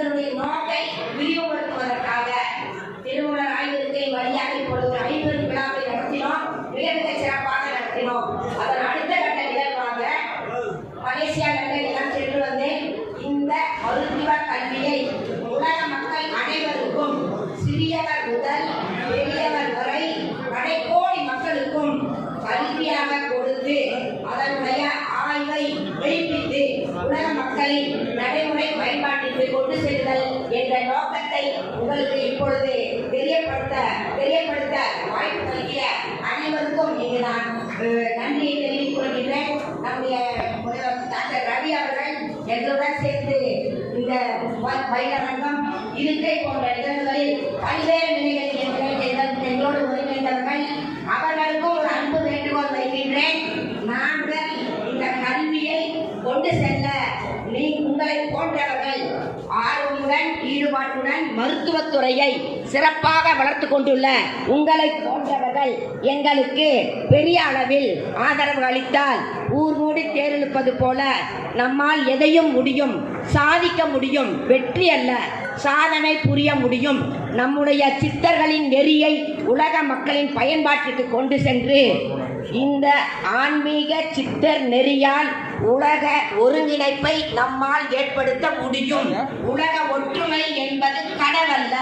இதனுடைய நோக்கை விரிவுபடுத்துவதற்காக திருமணர் ஆய்விற்கை வழியாக உலக நடைமுறை பயன்பாட்டிற்கு கொண்டு செல்லுதல் என்ற நோக்கத்தை உங்களுக்கு இப்பொழுது தெரியப்படுத்த தெரியப்படுத்த வாய்ப்பு நல்கிய அனைவருக்கும் இங்கு நான் நன்றியை தெரிவித்துக் கொள்கின்றேன். நம்முடைய முதல்வர் டாக்டர் ரவி அவர்கள் எங்களுடன் சேர்ந்து இந்த வ- பயிலரங்கம் இருக்கை போன்ற நிகழ்வுகளில் பல்வேறு நிலைகளில் எங்கள் எங்கள் எங்களோடு ஒருங்கிணைந்தவர்கள் அவர்களுக்கும் ஒரு அன்பு வேண்டுகோள் வைக்கின்றேன் நாங்கள் இந்த கல்வியை கொண்டு செல்ல நீ உங்களை போன்றவர்கள் ஆர்வமுடன் ஈடுபாட்டுடன் மருத்துவத்துறையை சிறப்பாக வளர்த்து கொண்டுள்ள உங்களை போன்றவர்கள் எங்களுக்கு பெரிய அளவில் ஆதரவு அளித்தால் ஊர் மூடி தேர்ந்தெடுப்பது போல நம்மால் எதையும் முடியும் சாதிக்க முடியும் வெற்றி அல்ல சாதனை புரிய முடியும். நம்முடைய சித்தர்களின் நெறியை உலக மக்களின் பயன்பாட்டிற்கு கொண்டு சென்று இந்த ஆன்மீக சித்தர் நெறியால் உலக ஒருங்கிணைப்பை நம்மால் ஏற்படுத்த முடியும். உலக ஒற்றுமை என்பது கனவல்ல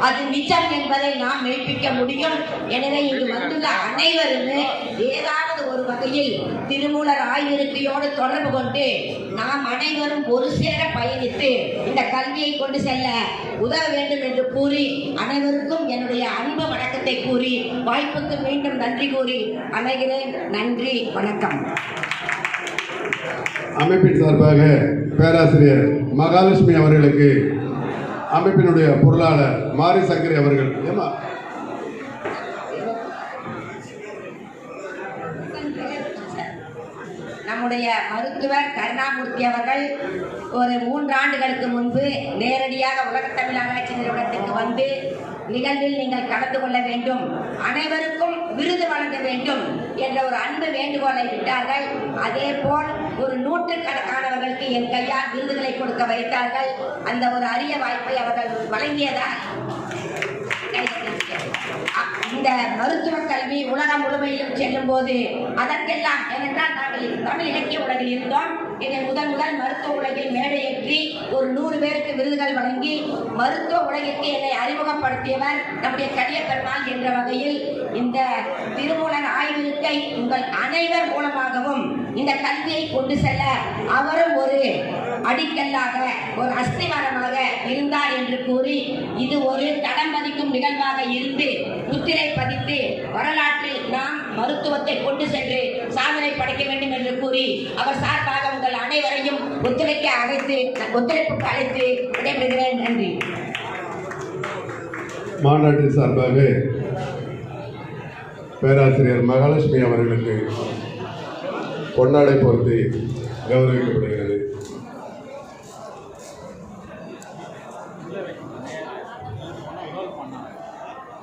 அது நிஜம் என்பதை நாம் மெய்ப்பிக்க முடியும். எனவே இங்கு வந்துள்ள அனைவருமே ஏதாவது ஒரு வகையில் திருமூலர் ஆய்விருக்கையோடு தொடர்பு கொண்டு நாம் அனைவரும் ஒரு சேர பயணித்து இந்த கல்வியை கொண்டு செல்ல உதவ வேண்டும் என்று கூறி அனைவருக்கும் என்னுடைய அன்பு வணக்கத்தை கூறி வாய்ப்புக்கு மீண்டும் நன்றி கூறி அமைகிறேன் நன்றி வணக்கம். அமைப்பின் சார்பாக பேராசிரியர் மகாலட்சுமி அவர்களுக்கு அமைப்பினுடைய பொருளாளர் மாரி சங்கரி அவர்கள் ஏமா நம்முடைய மருத்துவர் கருணாமூர்த்தி அவர்கள் ஒரு மூன்று ஆண்டுகளுக்கு முன்பு நேரடியாக உலகத் தமிழ் ஆராய்ச்சி நிறுவனத்திற்கு வந்து நிகழ்வில் நீங்கள் கலந்து கொள்ள வேண்டும். அனைவருக்கும் விருது வழங்க வேண்டும் என்ற ஒரு அன்பு வேண்டுகோளை விட்டார்கள். அதே போல் ஒரு நூற்றுக்கணக்கானவர்களுக்கு என் கையால் விருதுகளை கொடுக்க வைத்தார்கள். அந்த ஒரு அரிய வாய்ப்பை அவர்கள் வழங்கியதால். இந்த மருத்துவ கல்வி உலகம் முழுமையிலும் செல்லும் போது அதற்கெல்லாம் ஏனென்றால் நாங்கள் தமிழ் இலக்கிய உலகில் இருந்தோம். என்னை முதல் முதல் மருத்துவ உலகில் மேடையேற்றி ஒரு நூறு பேருக்கு விருதுகள் வழங்கி மருத்துவ உலகிற்கு என்னை அறிமுகப்படுத்தியவர் நம்முடைய கடிய பெருமாள் என்ற வகையில் இந்த திருமூலர் ஆய்விருக்கை உங்கள் அனைவர் மூலமாகவும் இந்த கல்வியை கொண்டு செல்ல அவரும் ஒரு அடிக்கல்லாக ஒரு அஸ்திவாரமாக இருந்தார் என்று கூறி இது ஒரு தடம் பதிக்கும் நிகழ்வாக இருந்து முத்திரை பதித்து வரலாற்றில் நாம் மருத்துவத்தை கொண்டு சென்று சாதனை படைக்க வேண்டும் என்று கூறி அவர் சார்பாக உங்கள் அனைவரையும் ஒத்துழைக்க அழைத்து ஒத்துழைப்புக்கு அழைத்து விடைபெறுகிறேன். நன்றி. மாநாட்டின் சார்பாக பேராசிரியர் மகாலட்சுமி அவர்களுக்கு பொன்னாடை பொருத்தி கௌரவிக்கப்படுகிறது.